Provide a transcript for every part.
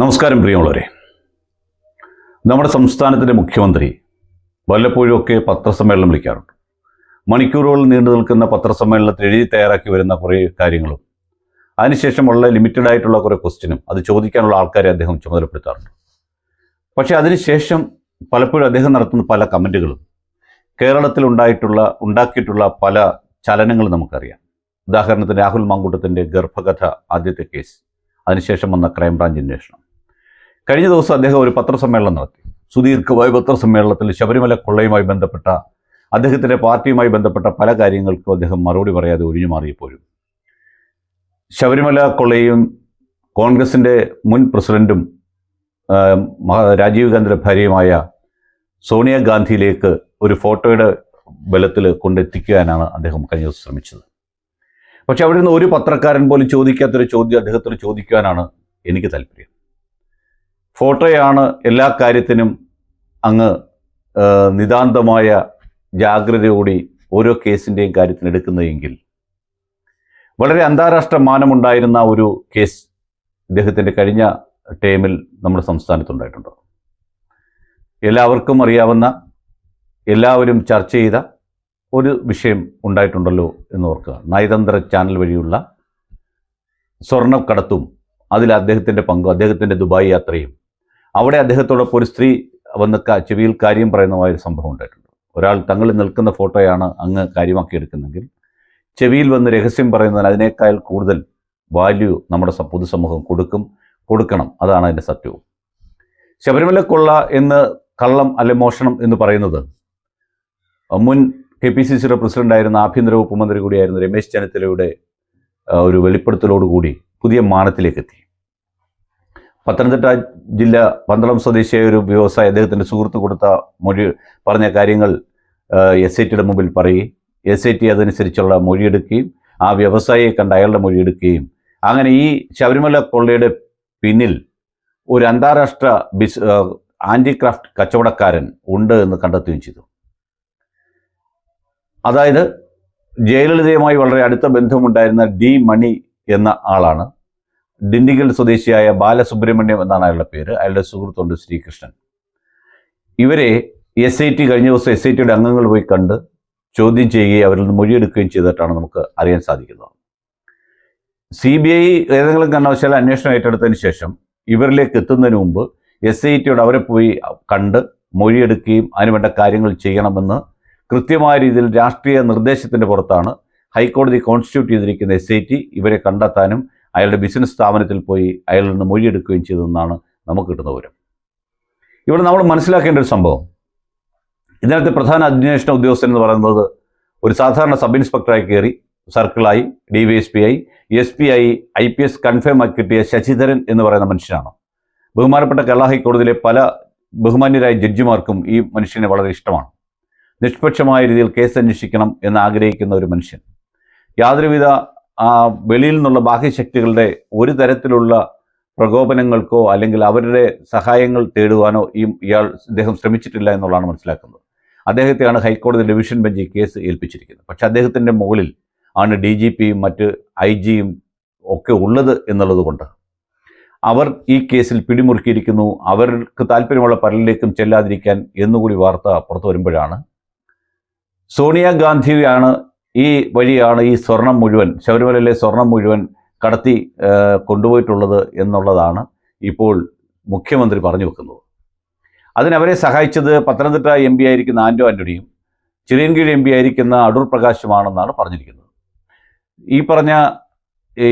നമസ്കാരം പ്രിയമുള്ളവരെ. നമ്മുടെ സംസ്ഥാനത്തിന്റെ മുഖ്യമന്ത്രി വല്ലപ്പോഴും ഒക്കെ പത്രസമ്മേളനം വിളിക്കാറുണ്ട്. മണിക്കൂറുകൾ നീണ്ടു നിൽക്കുന്ന പത്രസമ്മേളനത്തിൽ എഴുതി തയ്യാറാക്കി വരുന്ന കുറേ കാര്യങ്ങളും അതിനുശേഷമുള്ള ലിമിറ്റഡ് ആയിട്ടുള്ള കുറേ ക്വസ്റ്റ്യനും അത് ചോദിക്കാനുള്ള ആൾക്കാരെ അദ്ദേഹം ചുമതലപ്പെടുത്താറുണ്ട്. പക്ഷേ അതിനുശേഷം പലപ്പോഴും അദ്ദേഹം നടത്തുന്ന പല കമന്റുകളും കേരളത്തിൽ ഉണ്ടായിട്ടുള്ള ഉണ്ടാക്കിയിട്ടുള്ള പല ചലനങ്ങളും നമുക്കറിയാം. ഉദാഹരണത്തിന് രാഹുൽ മാങ്കൂട്ടത്തിന്റെ ഗർഭകഥ ആദ്യത്തെ കേസ് അതിനുശേഷം വന്ന ക്രൈംബ്രാഞ്ച് അന്വേഷണം. കഴിഞ്ഞ ദിവസം അദ്ദേഹം ഒരു പത്രസമ്മേളനം നടത്തി. സുദീർഘമായ പത്രസമ്മേളനത്തിൽ ശബരിമല കൊള്ളയുമായി ബന്ധപ്പെട്ട അദ്ദേഹത്തിന്റെ പാർട്ടിയുമായി ബന്ധപ്പെട്ട പല കാര്യങ്ങൾക്കും അദ്ദേഹം മറുപടി പറയാതെ ഒഴിഞ്ഞു മാറിയപ്പോഴും ശബരിമല കൊള്ളയും കോൺഗ്രസിന്റെ മുൻ പ്രസിഡന്റും രാജീവ് ഗാന്ധിയുടെ ഭാര്യയുമായ സോണിയാഗാന്ധിയിലേക്ക് ഒരു ഫോട്ടോയുടെ ബലത്തിൽ കൊണ്ടെത്തിക്കാനാണ് അദ്ദേഹം കഴിഞ്ഞ ശ്രമിച്ചത്. പക്ഷെ അവിടെ നിന്ന് ഒരു പത്രക്കാരൻ പോലും ചോദിക്കാത്തൊരു ചോദ്യം അദ്ദേഹത്തോട് ചോദിക്കുവാനാണ് എനിക്ക് താല്പര്യം. ഫോട്ടോയാണ് എല്ലാ കാര്യത്തിനും അങ്ങ് നിതാന്തമായ ജാഗ്രതയോടി ഓരോ കേസിന്റെയും കാര്യത്തിന് എടുക്കുന്നതെങ്കിൽ. വളരെ അന്താരാഷ്ട്ര മാനമുണ്ടായിരുന്ന ഒരു കേസ് ഇദ്ദേഹത്തിന്റെ കഴിഞ്ഞ ടേമിൽ നമ്മുടെ സംസ്ഥാനത്തുണ്ടായിട്ടുണ്ട്. എല്ലാവർക്കും അറിയാവുന്ന എല്ലാവരും ചർച്ച ചെയ്ത ഒരു വിഷയം ഉണ്ടായിട്ടുണ്ടല്ലോ എന്ന് ഓർക്കുക. നയതന്ത്ര ചാനൽ വഴിയുള്ള സ്വർണക്കടത്തും അതിൽ അദ്ദേഹത്തിന്റെ പങ്കും അദ്ദേഹത്തിന്റെ ദുബായ് യാത്രയും. അവിടെ അദ്ദേഹത്തോടൊപ്പം ഒരു സ്ത്രീ വന്ന ചെവിയിൽ കാര്യം പറയുന്നതായ ഒരു സംഭവം ഉണ്ടായിട്ടുണ്ട്. ഒരാൾ തങ്ങൾ നിൽക്കുന്ന ഫോട്ടോയാണ് അങ്ങ് കാര്യമാക്കി എടുക്കുന്നെങ്കിൽ ചെവിയിൽ വന്ന് രഹസ്യം പറയുന്നതിന് അതിനേക്കാൾ കൂടുതൽ വാല്യൂ നമ്മുടെ പൊതുസമൂഹം കൊടുക്കും കൊടുക്കണം. അതാണ് അതിന്റെ സത്യവും. ശബരിമല കൊള്ള എന്ന് കള്ളം അല്ലെ മോഷണം എന്ന് പറയുന്നത് മുൻ കെ പി സി സിയുടെ പ്രസിഡന്റായിരുന്ന ആഭ്യന്തര വകുപ്പ് മന്ത്രി കൂടിയായിരുന്ന രമേശ് ചെന്നിത്തലയുടെ ഒരു വെളിപ്പെടുത്തലോടുകൂടി പുതിയ മാനത്തിലേക്ക് എത്തി. പത്തനംതിട്ട ജില്ല പന്തളം സ്വദേശിയായ ഒരു വ്യവസായി അദ്ദേഹത്തിന്റെ സുഹൃത്ത് കൊടുത്ത മൊഴി പറഞ്ഞ കാര്യങ്ങൾ എസ് ഐ ടിയുടെ മുമ്പിൽ പറയുകയും എസ് ഐ ടി അതനുസരിച്ചുള്ള മൊഴിയെടുക്കുകയും ആ വ്യവസായിയെ കണ്ട് അയാളുടെ മൊഴിയെടുക്കുകയും അങ്ങനെ ഈ ശബരിമല കൊള്ളയുടെ പിന്നിൽ ഒരു അന്താരാഷ്ട്ര ബിസ് ആന്റിക്രാഫ്റ്റ് കച്ചവടക്കാരൻ ഉണ്ട് എന്ന് കണ്ടെത്തുകയും ചെയ്തു. അതായത് ജയലളിതയുമായി വളരെ അടുത്ത ബന്ധമുണ്ടായിരുന്ന ഡി മണി എന്ന ആളാണ്. ഡിണ്ടിഗൽ സ്വദേശിയായ ബാലസുബ്രഹ്മണ്യം എന്നാണ് അയാളുടെ പേര്. അയാളുടെ സുഹൃത്തുണ്ട് ശ്രീകൃഷ്ണൻ. ഇവരെ എസ് ഐ ടി കഴിഞ്ഞ ദിവസം എസ് ഐ ടിയുടെ അംഗങ്ങൾ പോയി കണ്ട് ചോദ്യം ചെയ്യുകയും അവരിൽ നിന്ന് മൊഴിയെടുക്കുകയും ചെയ്തിട്ടാണ് നമുക്ക് അറിയാൻ സാധിക്കുന്നത്. സി ബി ഐ ഏതെങ്കിലും കാരണവശാൽ അന്വേഷണം ഏറ്റെടുത്തതിന് ശേഷം ഇവരിലേക്ക് എത്തുന്നതിന് മുമ്പ് എസ് ഐ ടിയോട് അവരെ പോയി കണ്ട് മൊഴിയെടുക്കുകയും അതിനുവേണ്ട കാര്യങ്ങൾ ചെയ്യണമെന്ന് കൃത്യമായ രീതിയിൽ രാഷ്ട്രീയ നിർദ്ദേശത്തിന്റെ പുറത്താണ് ഹൈക്കോടതി കോൺസ്റ്റിറ്റ്യൂട്ട് ചെയ്തിരിക്കുന്ന എസ് ഐ ടി ഇവരെ കണ്ടെത്താനും അയാളുടെ ബിസിനസ് സ്ഥാപനത്തിൽ പോയി അയാളിൽ നിന്ന് മൊഴിയെടുക്കുകയും ചെയ്തതെന്നാണ് നമുക്ക് കിട്ടുന്ന വിവരം. ഇവിടെ നമ്മൾ മനസ്സിലാക്കേണ്ട ഒരു സംഭവം. ഇന്നലത്തെ പ്രധാന അന്വേഷണ ഉദ്യോഗസ്ഥൻ എന്ന് പറയുന്നത് ഒരു സാധാരണ സബ് ഇൻസ്പെക്ടറായി കയറി സർക്കിളായി ഡി വി എസ് പി ആയി എസ് പി ആയി ഐ പി എസ് കൺഫേം ആക്കി കിട്ടിയ ശശിധരൻ എന്ന് പറയുന്ന മനുഷ്യനാണ്. ബഹുമാനപ്പെട്ട കേരള ഹൈക്കോടതിയിലെ പല ബഹുമാന്യരായ ജഡ്ജിമാർക്കും ഈ മനുഷ്യനെ വളരെ ഇഷ്ടമാണ്. നിഷ്പക്ഷമായ രീതിയിൽ കേസ് അന്വേഷിക്കണം എന്ന് ആഗ്രഹിക്കുന്ന ഒരു മനുഷ്യൻ. യാതൊരുവിധ ആ വെളിയിൽ നിന്നുള്ള ബാഹ്യശക്തികളുടെ ഒരു തരത്തിലുള്ള പ്രകോപനങ്ങൾക്കോ അല്ലെങ്കിൽ അവരുടെ സഹായങ്ങൾ തേടുവാനോ ഈ ഇയാൾ ഇദ്ദേഹം ശ്രമിച്ചിട്ടില്ല എന്നുള്ളതാണ് മനസ്സിലാക്കുന്നത്. അദ്ദേഹത്തെയാണ് ഹൈക്കോടതി ഡിവിഷൻ ബെഞ്ച് ഈ കേസ് ഏൽപ്പിച്ചിരിക്കുന്നത്. പക്ഷേ അദ്ദേഹത്തിന്റെ മുകളിൽ ആണ് ഡി ജി പിയും മറ്റ് ഐ ജിയും ഒക്കെ ഉള്ളത് എന്നുള്ളത് കൊണ്ട്. അവർ ഈ കേസിൽ പിടിമുറുക്കിയിരിക്കുന്നു. അവർക്ക് താല്പര്യമുള്ള പലരിലേക്കും ചെല്ലാതിരിക്കാൻ എന്നുകൂടി വാർത്ത പുറത്തു വരുമ്പോഴാണ് സോണിയാഗാന്ധിയാണ് ഈ വഴിയാണ് ഈ സ്വർണം മുഴുവൻ ശബരിമലയിലെ സ്വർണം മുഴുവൻ കടത്തി കൊണ്ടുപോയിട്ടുള്ളത് എന്നുള്ളതാണ് ഇപ്പോൾ മുഖ്യമന്ത്രി പറഞ്ഞു വെക്കുന്നത്. അതിനവരെ സഹായിച്ചത് പത്തനംതിട്ട എം പി ആയിരിക്കുന്ന ആൻഡോ ആന്റണിയും ചിരിയൻകീഴ് എം പി ആയിരിക്കുന്ന അടൂർ പ്രകാശുമാണെന്നാണ് പറഞ്ഞിരിക്കുന്നത്. ഈ പറഞ്ഞ ഈ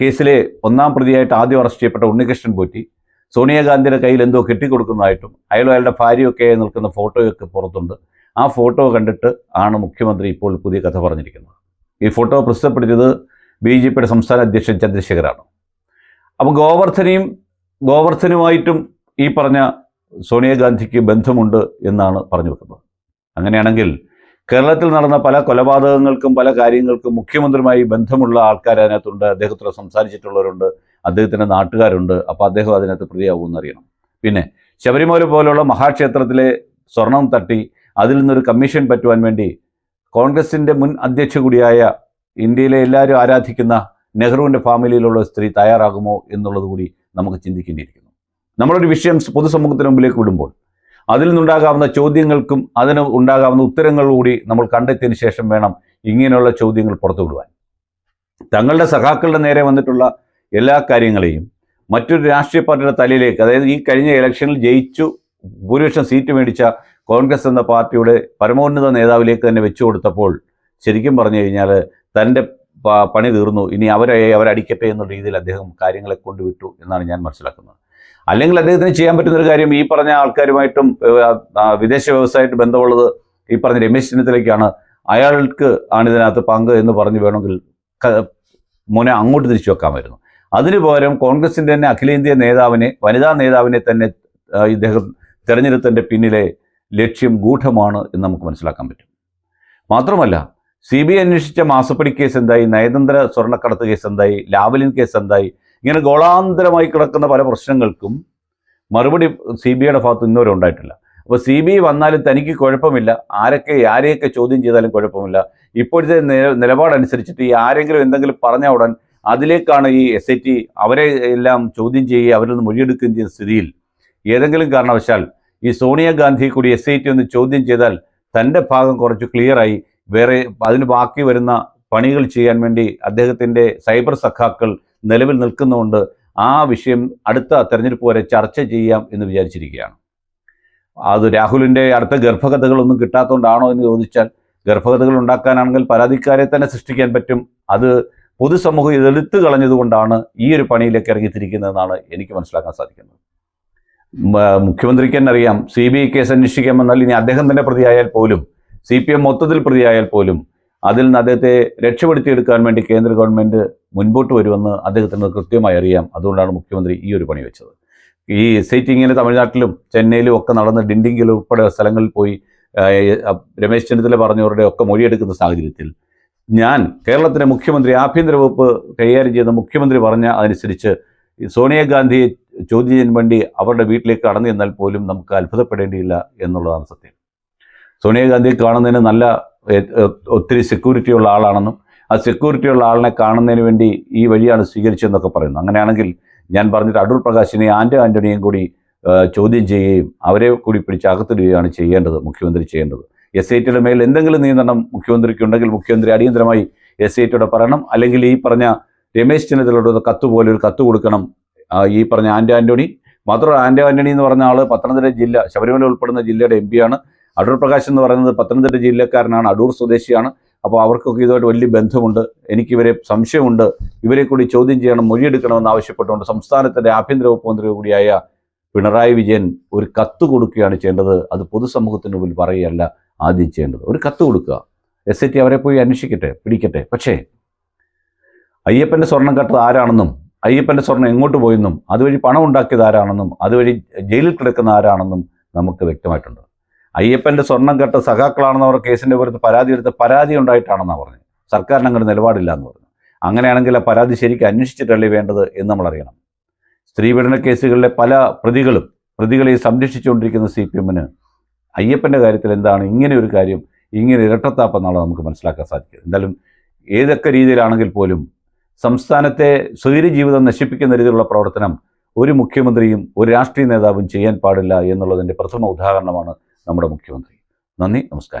കേസിലെ ഒന്നാം പ്രതിയായിട്ട് ആദ്യം അറസ്റ്റ് ചെയ്യപ്പെട്ട ഉണ്ണികൃഷ്ണൻ പോറ്റി സോണിയാഗാന്ധിയുടെ കയ്യിൽ എന്തോ കെട്ടിക്കൊടുക്കുന്നതായിട്ടും അയാളും അയാളുടെ ഭാര്യയൊക്കെ നിൽക്കുന്ന ഫോട്ടോയൊക്കെ പുറത്തുണ്ട്. ആ ഫോട്ടോ കണ്ടിട്ട് ആണ് മുഖ്യമന്ത്രി ഇപ്പോൾ പുതിയ കഥ പറഞ്ഞിരിക്കുന്നത്. ഈ ഫോട്ടോ പ്രസിദ്ധപ്പെടുത്തിയത് ബി ജെ പിയുടെ സംസ്ഥാന അധ്യക്ഷൻ ചന്ദ്രശേഖരാണ്. അപ്പോൾ ഗോവർദ്ധനെയും ഗോവർദ്ധനുമായിട്ടും ഈ പറഞ്ഞ സോണിയാഗാന്ധിക്ക് ബന്ധമുണ്ട് എന്നാണ് പറഞ്ഞു വെക്കുന്നത്. അങ്ങനെയാണെങ്കിൽ കേരളത്തിൽ നടന്ന പല കൊലപാതകങ്ങൾക്കും പല കാര്യങ്ങൾക്കും മുഖ്യമന്ത്രിയുമായി ബന്ധമുള്ള ആൾക്കാർ അതിനകത്തുണ്ട് അദ്ദേഹത്തോട് സംസാരിച്ചിട്ടുള്ളവരുണ്ട് അദ്ദേഹത്തിന്റെ നാട്ടുകാരുണ്ട് അപ്പോൾ അദ്ദേഹം അതിനകത്ത് പ്രതിയാവുമെന്ന് അറിയണം. പിന്നെ ശബരിമല പോലുള്ള മഹാക്ഷേത്രത്തിലെ സ്വർണം തട്ടി അതിൽ നിന്നൊരു കമ്മീഷൻ പറ്റുവാൻ വേണ്ടി കോൺഗ്രസിന്റെ മുൻ അധ്യക്ഷ കൂടിയായ ഇന്ത്യയിലെ എല്ലാവരും ആരാധിക്കുന്ന നെഹ്റുവിന്റെ ഫാമിലിയിലുള്ള സ്ത്രീ തയ്യാറാകുമോ എന്നുള്ളത് കൂടി നമുക്ക് ചിന്തിക്കേണ്ടിയിരിക്കുന്നു. നമ്മളൊരു വിഷയം പൊതുസമൂഹത്തിന് മുമ്പിലേക്ക് വിടുമ്പോൾ അതിൽ നിന്നുണ്ടാകാവുന്ന ചോദ്യങ്ങൾക്കും അതിന് ഉണ്ടാകാവുന്ന ഉത്തരങ്ങൾ കൂടി നമ്മൾ കണ്ടെത്തിയതിന് ശേഷം വേണം ഇങ്ങനെയുള്ള ചോദ്യങ്ങൾ പുറത്തു വിടുവാൻ. തങ്ങളുടെ സഖാക്കളുടെ നേരെ വന്നിട്ടുള്ള എല്ലാ കാര്യങ്ങളെയും മറ്റൊരു രാഷ്ട്രീയ പാർട്ടിയുടെ തലയിലേക്ക് അതായത് ഈ കഴിഞ്ഞ ഇലക്ഷനിൽ ജയിച്ചു ഭൂരിപക്ഷം സീറ്റ് മേടിച്ച കോൺഗ്രസ് എന്ന പാർട്ടിയുടെ പരമോന്നത നേതാവിലേക്ക് തന്നെ വെച്ചു കൊടുത്തപ്പോൾ ശരിക്കും പറഞ്ഞു കഴിഞ്ഞാൽ തന്റെ പണി തീർന്നു. ഇനി അവരെ അവരടിക്കട്ടെ എന്നുള്ള രീതിയിൽ അദ്ദേഹം കാര്യങ്ങളെ കൊണ്ടുവിട്ടു എന്നാണ് ഞാൻ മനസ്സിലാക്കുന്നത്. അല്ലെങ്കിൽ അദ്ദേഹത്തിന് ചെയ്യാൻ പറ്റുന്നൊരു കാര്യം ഈ പറഞ്ഞ ആൾക്കാരുമായിട്ടും വിദേശ വ്യവസായമായിട്ട് ബന്ധമുള്ളത് ഈ പറഞ്ഞ രമേശ് ചെന്നിത്തലയ്ക്കാണ്. അയാൾക്ക് ആണ് ഇതിനകത്ത് പങ്ക് എന്ന് പറഞ്ഞു വേണമെങ്കിൽ മോനെ അങ്ങോട്ട് തിരിച്ചു വെക്കാമായിരുന്നു അതിനു പകരം കോൺഗ്രസിന്റെ തന്നെ അഖിലേന്ത്യാ നേതാവിനെ വനിതാ നേതാവിനെ തന്നെ ഇദ്ദേഹം തെരഞ്ഞെടുത്തതിന്റെ പിന്നിലെ ലക്ഷ്യം ഗൂഢമാണ് എന്ന് നമുക്ക് മനസ്സിലാക്കാൻ പറ്റും. മാത്രമല്ല സി ബി ഐ അന്വേഷിച്ച മാസപ്പടി കേസ് എന്തായി നയതന്ത്ര സ്വർണക്കടത്ത് കേസ് എന്തായി ലാവലിൻ കേസ് എന്തായി ഇങ്ങനെ ഗോളാന്തരമായി കിടക്കുന്ന പല പ്രശ്നങ്ങൾക്കും മറുപടി സി ബി ഐയുടെ ഭാഗത്ത് ഇന്നുവരെ ഉണ്ടായിട്ടില്ല. അപ്പോൾ സി ബി ഐ വന്നാലും തനിക്ക് കുഴപ്പമില്ല. ആരൊക്കെ ആരെയൊക്കെ ചോദ്യം ചെയ്താലും കുഴപ്പമില്ല. ഇപ്പോഴത്തെ നില- നിലപാടനുസരിച്ചിട്ട് ഈ ആരെങ്കിലും എന്തെങ്കിലും പറഞ്ഞ ഉടൻ അതിലേക്കാണ് ഈ എസ് ഐ ടി അവരെ എല്ലാം ചോദ്യം ചെയ്യുകയും അവരിൽ നിന്ന് മൊഴിയെടുക്കുകയും ചെയ്യുന്ന സ്ഥിതിയിൽ. ഏതെങ്കിലും കാരണവശാൽ ഈ സോണിയാഗാന്ധി കൂടി എസ് ഐ ടി ഒന്ന് ചോദ്യം ചെയ്താൽ തന്റെ ഭാഗം കുറച്ച് ക്ലിയറായി വേറെ അതിന് ബാക്കി വരുന്ന പണികൾ ചെയ്യാൻ വേണ്ടി അദ്ദേഹത്തിന്റെ സൈബർ സഖാക്കൾ നിലവിൽ നിൽക്കുന്നതുകൊണ്ട് ആ വിഷയം അടുത്ത തെരഞ്ഞെടുപ്പ് വരെ ചർച്ച ചെയ്യാം എന്ന് വിചാരിച്ചിരിക്കുകയാണ്. അത് രാഹുലിന്റെ അടുത്ത ഗർഭകഥകളൊന്നും കിട്ടാത്തതുകൊണ്ടാണോ എന്ന് ചോദിച്ചാൽ ഗർഭകഥകൾ ഉണ്ടാക്കാനാണെങ്കിൽ പരാതിക്കാരെ തന്നെ സൃഷ്ടിക്കാൻ പറ്റും. അത് പൊതുസമൂഹം ഇതെടുത്തു കളഞ്ഞതുകൊണ്ടാണ് ഈ ഒരു പണിയിലേക്ക് ഇറങ്ങിത്തിരിക്കുന്നതെന്നാണ് എനിക്ക് മനസ്സിലാക്കാൻ സാധിക്കുന്നത്. മുഖ്യമന്ത്രിക്ക് തന്നെ അറിയാം. സി ബി ഐ കേസ് അന്വേഷിക്കാമെന്നാൽ ഇനി അദ്ദേഹം തന്നെ പ്രതിയായാൽ പോലും സി പി എം മൊത്തത്തിൽ പ്രതിയായാൽ പോലും അതിൽ നിന്ന് അദ്ദേഹത്തെ രക്ഷപ്പെടുത്തിയെടുക്കാൻ വേണ്ടി കേന്ദ്ര ഗവൺമെന്റ് മുൻപോട്ട് വരുമെന്ന് അദ്ദേഹത്തിന് കൃത്യമായി അറിയാം. അതുകൊണ്ടാണ് മുഖ്യമന്ത്രി ഈ ഒരു പണി വെച്ചത്. ഈ ഇങ്ങനെ തമിഴ്നാട്ടിലും ചെന്നൈയിലും ഒക്കെ നടന്ന് ഡിണ്ടിങ്കിലും ഉൾപ്പെടെ സ്ഥലങ്ങളിൽ പോയി രമേശ് ചെന്നിത്തല പറഞ്ഞവരുടെ ഒക്കെ മൊഴിയെടുക്കുന്ന സാഹചര്യത്തിൽ ഞാൻ കേരളത്തിലെ മുഖ്യമന്ത്രി ആഭ്യന്തര വകുപ്പ് കൈകാര്യം ചെയ്ത മുഖ്യമന്ത്രി പറഞ്ഞ അതനുസരിച്ച് സോണിയാഗാന്ധിയെ ചോദ്യം ചെയ്യാൻ വേണ്ടി അവരുടെ വീട്ടിലേക്ക് കടന്നു ചെന്നാൽ പോലും നമുക്ക് അത്ഭുതപ്പെടേണ്ടിയില്ല എന്നുള്ളതാണ് സത്യം. സോണിയാഗാന്ധിയെ കാണുന്നതിന് നല്ല ഒത്തിരി സെക്യൂരിറ്റി ഉള്ള ആളാണെന്നും ആ സെക്യൂരിറ്റി ഉള്ള ആളിനെ കാണുന്നതിന് വേണ്ടി ഈ വഴിയാണ് സ്വീകരിച്ചതെന്നൊക്കെ പറയുന്നു. അങ്ങനെയാണെങ്കിൽ ഞാൻ പറഞ്ഞിട്ട് അടൂർ പ്രകാശിനെ ആന്റോ ആന്റണിയും കൂടി ചോദ്യം ചെയ്യുകയും അവരെ കൂടി പിടിച്ച് അകത്തിടുകയാണ് ചെയ്യേണ്ടത് മുഖ്യമന്ത്രി ചെയ്യേണ്ടത്. എസ് ഐ ടിയുടെ മേൽ എന്തെങ്കിലും നിയന്ത്രണം മുഖ്യമന്ത്രിക്ക് ഉണ്ടെങ്കിൽ മുഖ്യമന്ത്രി അടിയന്തരമായി എസ് ഐ ടിയുടെ പറയണം. അല്ലെങ്കിൽ ഈ പറഞ്ഞ രമേശ് ചെന്നിത്തലയുടെ കത്ത് പോലെ ഒരു കത്ത് കൊടുക്കണം ഈ പറഞ്ഞ ആന്റി ആന്റണി മാത്രമല്ല ആന്റി ആന്റണി എന്ന് പറഞ്ഞ ആൾ പത്തനംതിട്ട ജില്ല ശബരിമല ഉൾപ്പെടുന്ന ജില്ലയുടെ എം ആണ്. അടൂർ പ്രകാശ് എന്ന് പറയുന്നത് പത്തനംതിട്ട ജില്ലക്കാരനാണ് അടൂർ സ്വദേശിയാണ്. അപ്പോൾ അവർക്കൊക്കെ ഇതുമായിട്ട് വലിയ ബന്ധമുണ്ട്. എനിക്കിവരെ സംശയമുണ്ട്. ഇവരെ കൂടി ചോദ്യം ചെയ്യണം മൊഴിയെടുക്കണമെന്ന് ആവശ്യപ്പെട്ടുകൊണ്ട് സംസ്ഥാനത്തിന്റെ ആഭ്യന്തര വകുപ്പ് മന്ത്രി കൂടിയായ പിണറായി വിജയൻ ഒരു കത്ത് കൊടുക്കുകയാണ് ചെയ്യേണ്ടത്. അത് പൊതുസമൂഹത്തിന് മുമ്പിൽ പറയുകയല്ല ആദ്യം ചെയ്യേണ്ടത്. ഒരു കത്ത് കൊടുക്കുക. എസ് ഐ ടി അവരെ പോയി അന്വേഷിക്കട്ടെ പിടിക്കട്ടെ. പക്ഷേ അയ്യപ്പന്റെ സ്വർണം കട്ടത് ആരാണെന്നും അയ്യപ്പന്റെ സ്വർണം എങ്ങോട്ട് പോയെന്നും അതുവഴി പണം ഉണ്ടാക്കിയത് ആരാണെന്നും അതുവഴി ജയിലിൽ കിടക്കുന്ന ആരാണെന്നും നമുക്ക് വ്യക്തമായിട്ടുണ്ട്. അയ്യപ്പന്റെ സ്വർണം കെട്ട സഖാക്കളാണെന്ന് അവർ കേസിന്റെ പുറത്ത് പരാതി എടുത്ത് പരാതി ഉണ്ടായിട്ടാണെന്നാണ് പറഞ്ഞത്. സർക്കാരിന് അങ്ങനെ നിലപാടില്ല എന്ന് പറഞ്ഞു. അങ്ങനെയാണെങ്കിൽ ആ പരാതി ശരിക്കും അന്വേഷിച്ചിട്ടല്ലേ വേണ്ടത് എന്ന് നമ്മൾ അറിയണം. സ്ത്രീപീഡന കേസുകളിലെ പല പ്രതികളും പ്രതികളെ സംരക്ഷിച്ചുകൊണ്ടിരിക്കുന്ന സി പി എമ്മിന് അയ്യപ്പന്റെ കാര്യത്തിൽ എന്താണ് ഇങ്ങനെ ഒരു കാര്യം ഇങ്ങനെ ഇരട്ടത്താപ്പെന്നാണ് നമുക്ക് മനസ്സിലാക്കാൻ സാധിക്കുക. എന്തായാലും ഏതൊക്കെ രീതിയിലാണെങ്കിൽ പോലും സംസ്ഥാനത്തെ സ്വൈര്യ ജീവിതം നശിപ്പിക്കുന്ന രീതിയിലുള്ള പ്രവർത്തനം ഒരു മുഖ്യമന്ത്രിയും ഒരു രാഷ്ട്രീയ നേതാവും ചെയ്യാൻ പാടില്ല എന്നുള്ളതിന്റെ പ്രഥമ ഉദാഹരണമാണ് നമ്മുടെ മുഖ്യമന്ത്രി. നന്ദി നമസ്കാരം.